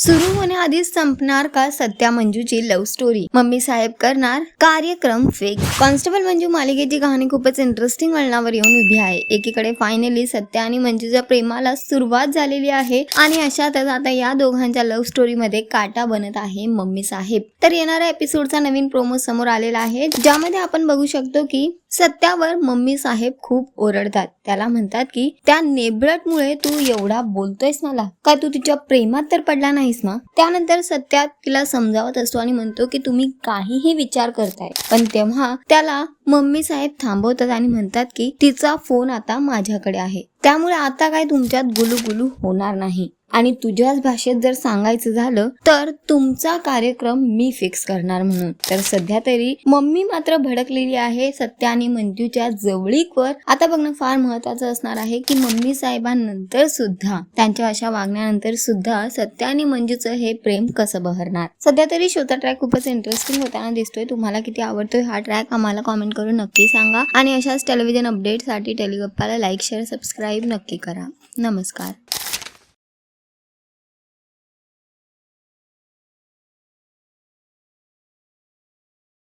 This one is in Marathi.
सुरू होण्याआधीच संपणार का सत्या मंजूची लव्ह स्टोरी मम्मी साहेब करणार कार्यक्रम फेक कॉन्स्टेबल मंजू मालिकेची कहाणी खूपच इंटरेस्टिंग वळणावर येऊन उभी आहे. एकीकडे फायनली सत्या आणि मंजूच्या प्रेमाला सुरुवात झालेली आहे आणि अशातच आता या दोघांच्या लव्ह स्टोरी मध्ये काटा बनत आहे मम्मी साहेब. तर येणाऱ्या एपिसोडचा नवीन प्रोमो समोर आलेला आहे ज्यामध्ये आपण बघू शकतो की सत्यावर मम्मी साहेब खूप ओरडतात. त्याला म्हणतात की त्या नेबळटमुळे तू एवढा बोलतोयस मला. का तू तिच्या प्रेमात तर पडला नाही नाहीस ना? त्यानंतर सत्या तिला समजावत असतो आणि म्हणतो की तुम्ही काहीही विचार करताय. पण तेव्हा त्याला मम्मी साहेब थांबवतात आणि म्हणतात की तिचा फोन आता माझ्याकडे आहे. त्यामुळे आता काय तुमच्यात गुलू गुलू होणार नाही. आणि तुझ्याच भाषेत जर सांगायचं झालं तर तुमचा कार्यक्रम मी फिक्स करणार म्हणून. तर सध्या तरी मम्मी मात्र भडकलेली आहे सत्या आणि मंजूच्या जवळीकवर आता बघणं फार महत्वाचं असणार आहे की मम्मी साहेबांनंतर सुद्धा त्यांच्या अशा वागण्यानंतर सुद्धा सत्या आणि मंजूचं हे प्रेम कसं बहरणार? सध्या तरी श्रोता ट्रॅक खूपच इंटरेस्टिंग होताना दिसतोय. तुम्हाला किती आवडतोय हा ट्रॅक आम्हाला कॉमेंट करून नक्की सांगा. आणि अशाच टेलिव्हिजन अपडेटसाठी टेलिगप्पाला लाईक शेअर सबस्क्राईब नक्की करा. नमस्कार.